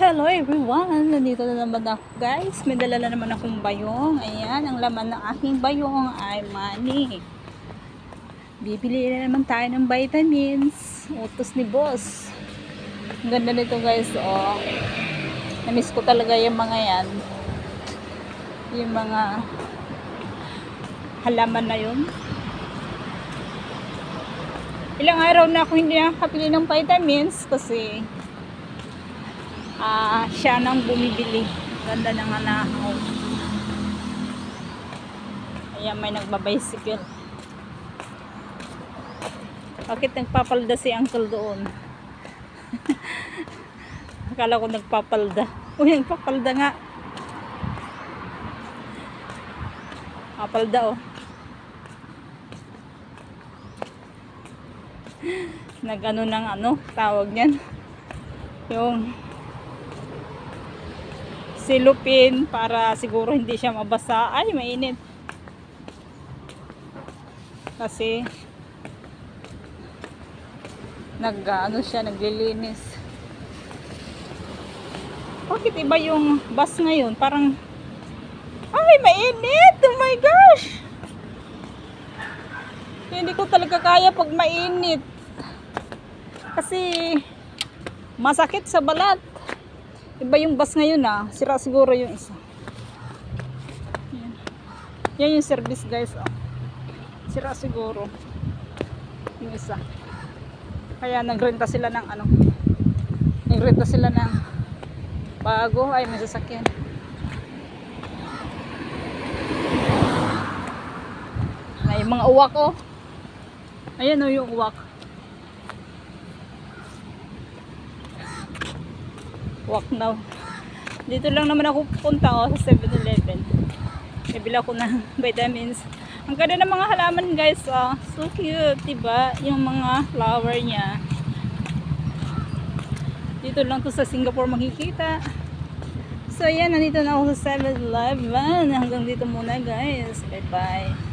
Hello everyone! Nandito na naman ako guys. May dala na naman akong bayong. Ayan, ang laman ng aking bayong ay money. Bibili na naman tayo ng vitamins. Utos ni boss. Ang ganda nito guys. Oh. Namiss ko talaga yung mga yan. Yung mga halaman na yun. Ilang araw na ako hindi nakakabili ng vitamins kasi ah siya nang bumibili. Ganda ng anahaw. Ayan, may nagbabicycle. Bakit nagpapalda si uncle doon? Akala ko nagpapalda. Uy, nagpapalda nga. Papalda oh. Nagano ng ano, tawag niyan. Yung silupin para siguro hindi siya mabasa. Ay, mainit. Kasi nag ano siya, naglilinis. Bakit iba yung bus ngayon? Parang ay, mainit! Oh my gosh! Hindi ko talaga kaya pag mainit. Kasi masakit sa balat. Iba yung bus ngayon ah. Sira siguro yung isa. Yan. Yan yung service guys. Oh. Sira siguro. Yung isa. Kaya nagrenta sila ng ano. Nagrenta sila ng bago. Ay, may sasakyan. Ay, mga uwak oh. Ayan oh yung uwak. Walk now. Dito lang naman ako pupunta oh, sa 7-Eleven. Nabili ako ng vitamins. Ang ganda ng mga halaman guys. Oh. So cute, diba? Yung mga flower niya. Dito lang to sa Singapore makikita. So ayan, nandito na ako sa 7-Eleven. Hanggang dito muna guys. Bye bye.